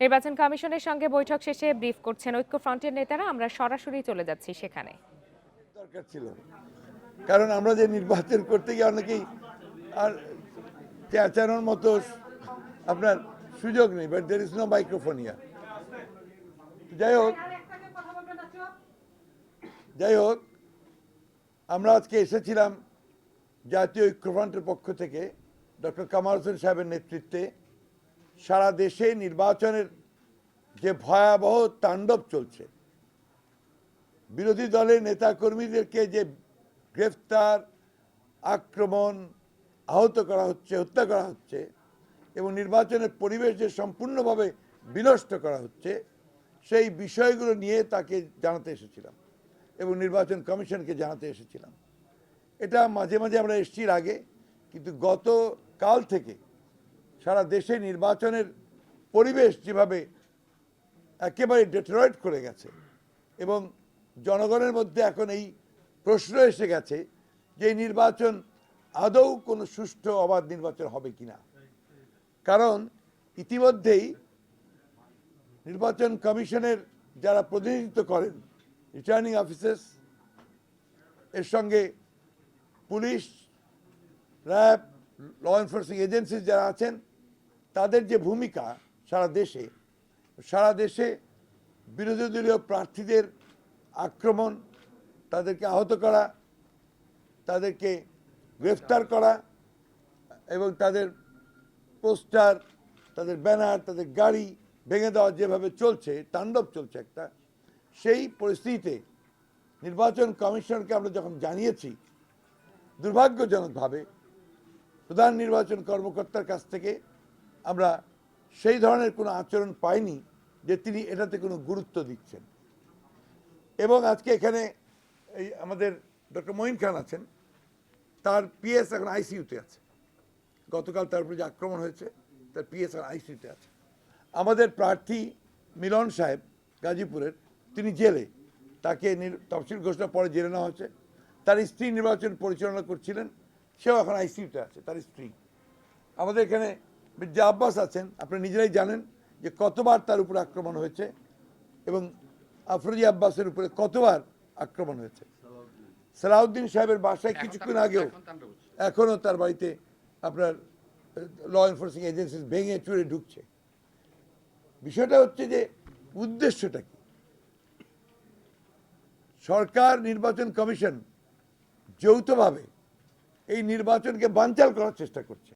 নির্বাচন কমিশনের সঙ্গে বৈঠক শেষে ব্রিফ করছেন ঐক্যফ্রন্টের নেতারা। আমরা সরাসরি চলে যাচ্ছি সেখানে। দরকার ছিল। কারণ আমরা যে নির্বাচন করতে গিয়ে অনেকেই আর চেঁচানোর মতো আপনার সুযোগ নেই but there is no microphone ইয়ার যাই হোক যাই হোক, আমরা আজকে এসেছিলাম জাতীয় ঐক্যফ্রন্টের পক্ষ থেকে ডক্টর কামাল হোসেন সাহেবের নেতৃত্বে। সারা দেশে নির্বাচনের যে ভয়াবহ তাণ্ডব চলছে, বিরোধী দলের নেতা কর্মীদেরকে যে গ্রেফতার, আক্রমণ আহত করা হচ্ছে, হত্যা করা হচ্ছে এবং নির্বাচনের পরিবেশ যে সম্পূর্ণভাবে বিনষ্ট করা হচ্ছে, সেই বিষয়গুলো নিয়ে তাকে জানাতে এসেছিলাম এবং নির্বাচন কমিশনকে জানাতে এসেছিলাম। এটা মাঝে মাঝে আমরা এসছি আগে, কিন্তু গত কাল থেকে সারা দেশে নির্বাচনের পরিবেশ যেভাবে একেবারে ডেটরয়েট করে গেছে এবং জনগণের মধ্যে এখন এই প্রশ্ন এসে গেছে যে নির্বাচন আদৌ কোনো সুষ্ঠু অবাধ নির্বাচন হবে কিনা কারণ ইতিমধ্যেই নির্বাচন কমিশনের যারা প্রতিনিধিত্ব করেন রিটার্নিং অফিসার্স এর সঙ্গে police, RAB law enforcing agency যারা আছেন, তাদের যে ভূমিকা সারা দেশে সারা দেশে বিরোধী দলীয় প্রার্থীদের আক্রমণ, তাদেরকে আহত করা, তাদেরকে গ্রেফতার করা এবং তাদের পোস্টার, তাদের ব্যানার, তাদের গাড়ি ভেঙে দেওয়া যেভাবে চলছে, তাণ্ডব চলছে একটা, সেই পরিস্থিতিতে নির্বাচন কমিশনকে আমরা যখন জানিয়েছি, দুর্ভাগ্যজনকভাবে প্রধান নির্বাচন কর্মকর্তার কাছ থেকে আমরা সেই ধরনের কোনো আচরণ পাইনি যে তিনি এটাতে কোনো গুরুত্ব দিচ্ছেন। এবং আজকে এখানে এই আমাদের ডক্টর মঈন খান আছেন, তার পিএস এখন আইসিইউতে আছে। গতকাল তার উপরে যে আক্রমণ হয়েছে, তার পিএস এখন আইসিইউতে আছে। আমাদের প্রার্থী মিলন সাহেব গাজীপুরের, তিনি জেলে। তাকে তফসিল ঘোষণা পরে জেলে নেওয়া হয়েছে। তার স্ত্রী নির্বাচন পরিচালনা করছিলেন। সেও এখন আইসিইউতে আছে তার স্ত্রী। আমাদের এখানে মির্জা আব্বাস আছেন আপনি নিজেরাই জানেন যে কতবার তার উপরে আক্রমণ হয়েছে এবং আফরোজি আব্বাসের উপরে কতবার আক্রমণ হয়েছে। সালাউদ্দিন সাহেবের বাসায় কিছুক্ষণ আগেও এখনও তার বাড়িতে আপনার ল এনফোর্সিং এজেন্সি ভেঙে চুরে ঢুকছে। বিষয়টা হচ্ছে যে উদ্দেশ্যটা কি? সরকার নির্বাচন কমিশন যৌথভাবে এই নির্বাচনকে বাঞ্চাল করার চেষ্টা করছে।